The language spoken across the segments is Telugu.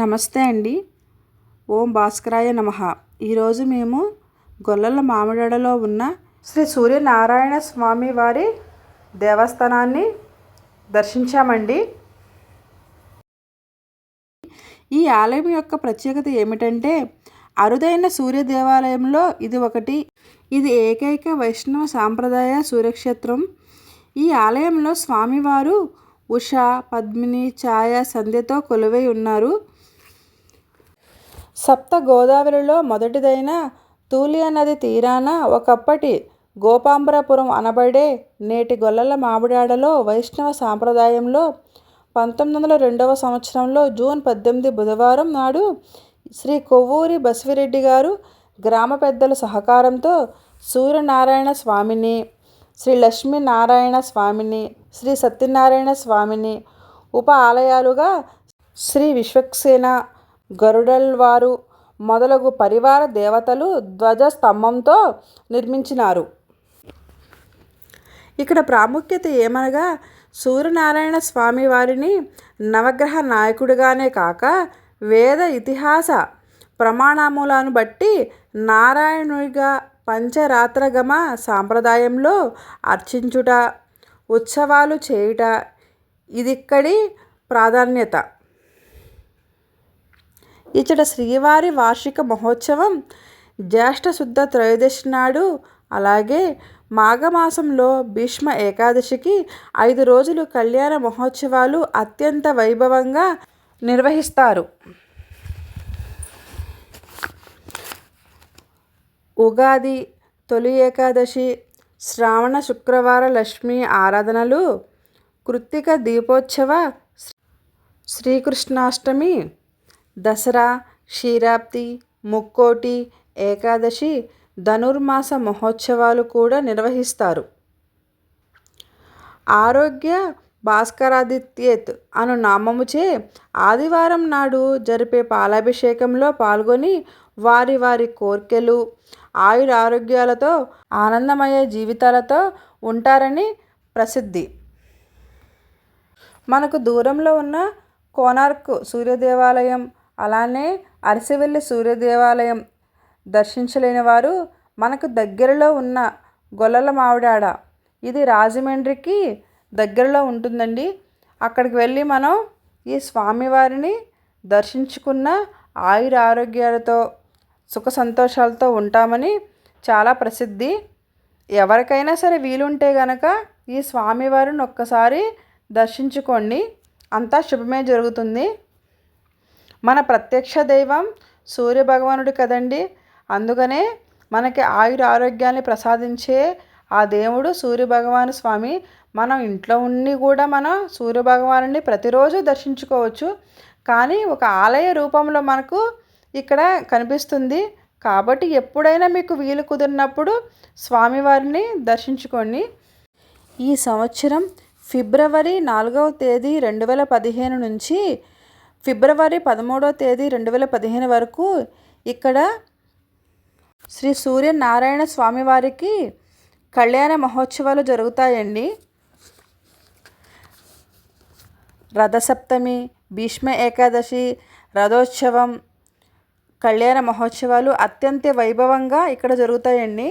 నమస్తే అండి. ఓం భాస్కరాయ నమ. ఈరోజు మేము గొల్లల మామిడాడలో ఉన్న శ్రీ సూర్యనారాయణ స్వామి వారి దేవస్థానాన్ని దర్శించామండి. ఈ ఆలయం యొక్క ప్రత్యేకత ఏమిటంటే అరుదైన సూర్య దేవాలయంలో ఇది ఒకటి. ఇది ఏకైక వైష్ణవ సాంప్రదాయ సూర్యక్షేత్రం. ఈ ఆలయంలో స్వామివారు ఉష పద్మిని ఛాయ సంధ్యతో కొలువై ఉన్నారు. సప్త గోదావరిలో మొదటిదైన తూలియా నది తీరాన ఒకప్పటి గోపాంబరపురం అనబడే నేటి గొల్లల మామిడాడలో వైష్ణవ సాంప్రదాయంలో పంతొమ్మిది వందల రెండవ సంవత్సరంలో జూన్ పద్దెనిమిది బుధవారం నాడు శ్రీ కొవ్వూరి బసివిరెడ్డి గారు గ్రామ పెద్దల సహకారంతో సూర్యనారాయణ స్వామిని శ్రీ లక్ష్మీనారాయణ స్వామిని శ్రీ సత్యనారాయణ స్వామిని ఉప ఆలయాలుగా శ్రీ విశ్వక్సేన గరుడల్వారు మొదలగు పరివార దేవతలు ధ్వజ స్తంభంతో నిర్మించినారు. ఇక్కడ ప్రాముఖ్యత ఏమనగా సూర్యనారాయణ స్వామి వారిని నవగ్రహ నాయకుడిగానే కాక వేద ఇతిహాస ప్రమాణములను బట్టి నారాయణుడిగా పంచరాత్రగమ సాంప్రదాయంలో అర్చించుట ఉత్సవాలు చేయుట ఇదిక్కడి ప్రాధాన్యత. ఇచ్చట శ్రీవారి వార్షిక మహోత్సవం జ్యేష్ఠ శుద్ధ త్రయోదశి నాడు అలాగే మాఘమాసంలో భీష్మ ఏకాదశికి ఐదు రోజులు కళ్యాణ మహోత్సవాలు అత్యంత వైభవంగా నిర్వహిస్తారు. ఉగాది తొలి ఏకాదశి శ్రావణ శుక్రవార లక్ష్మీ ఆరాధనలు కృత్తిక దీపోత్సవ శ్రీకృష్ణాష్టమి దసరా క్షీరాబ్ది ముక్కోటి ఏకాదశి ధనుర్మాస మహోత్సవాలు కూడా నిర్వహిస్తారు. ఆరోగ్య భాస్కరాదిత్యేత్ అను నామముచే ఆదివారం నాడు జరిపే పాలాభిషేకంలో పాల్గొని వారి వారి కోర్కెలు ఆయుర ఆరోగ్యాలతో ఆనందమయ జీవితాలతో ఉంటారని ప్రసిద్ధి. మనకు దూరంలో ఉన్న కోనార్క్ సూర్యదేవాలయం అలానే అరసివెల్లి సూర్యదేవాలయం దర్శించలేని వారు మనకు దగ్గరలో ఉన్న గొల్లల మావిడాడ. ఇది రాజమండ్రికి దగ్గరలో ఉంటుందండి. అక్కడికి వెళ్ళి మనం ఈ స్వామివారిని దర్శించుకున్న ఆయుర ఆరోగ్యాలతో సుఖ సంతోషాలతో ఉంటామని చాలా ప్రసిద్ధి. ఎవరికైనా సరే వీలుంటే గనక ఈ స్వామివారిని ఒక్కసారి దర్శించుకోండి. అంతా శుభమే జరుగుతుంది. మన ప్రత్యక్ష దైవం సూర్యభగవానుడు కదండి. అందుకనే మనకి ఆయుర ఆరోగ్యాన్ని ప్రసాదించే ఆ దేవుడు సూర్యభగవాను స్వామి. మనం ఇంట్లో ఉండి కూడా మనం సూర్యభగవాను ప్రతిరోజు దర్శించుకోవచ్చు. కానీ ఒక ఆలయ రూపంలో మనకు ఇక్కడ కనిపిస్తుంది. కాబట్టి ఎప్పుడైనా మీకు వీలు కుదిరినప్పుడు స్వామివారిని దర్శించుకోండి. ఈ సంవత్సరం ఫిబ్రవరి నాలుగవ తేదీ రెండు వేల పదిహేను నుంచి ఫిబ్రవరి పదమూడవ తేదీ రెండు వేల పదిహేను వరకు ఇక్కడ శ్రీ సూర్యనారాయణ స్వామివారికి కళ్యాణ మహోత్సవాలు జరుగుతాయండి. రథసప్తమి భీష్మ ఏకాదశి రథోత్సవం కళ్యాణ మహోత్సవాలు అత్యంత వైభవంగా ఇక్కడ జరుగుతాయండి.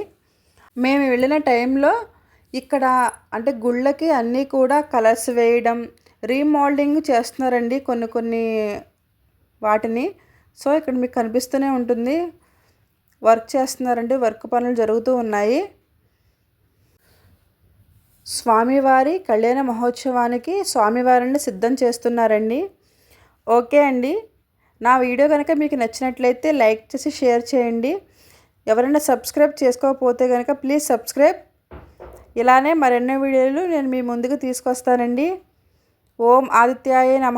మేము వెళ్ళిన టైంలో ఇక్కడ అంటే గుళ్ళకి అన్నీ కూడా కలర్స్ వేయడం రీమోల్డింగ్ చేస్తున్నారండి కొన్ని కొన్ని వాటిని. సో ఇక్కడ మీకు కనిపిస్తూనే ఉంటుంది. వర్క్ చేస్తున్నారండి. వర్క్ పనులు జరుగుతూ ఉన్నాయి. స్వామివారి కళ్యాణ మహోత్సవానికి స్వామివారిని సిద్ధం చేస్తున్నారండి. ఓకే అండి. నా వీడియో కనుక మీకు నచ్చినట్లయితే లైక్ చేసి షేర్ చేయండి. ఎవరైనా సబ్స్క్రైబ్ చేసుకోకపోతే కనుక ప్లీజ్ సబ్స్క్రైబ్. ఇలానే మరెన్నో వీడియోలు నేను మీ ముందుకు తీసుకొస్తానండి. ఓం ఆదిత్యాయ నమ.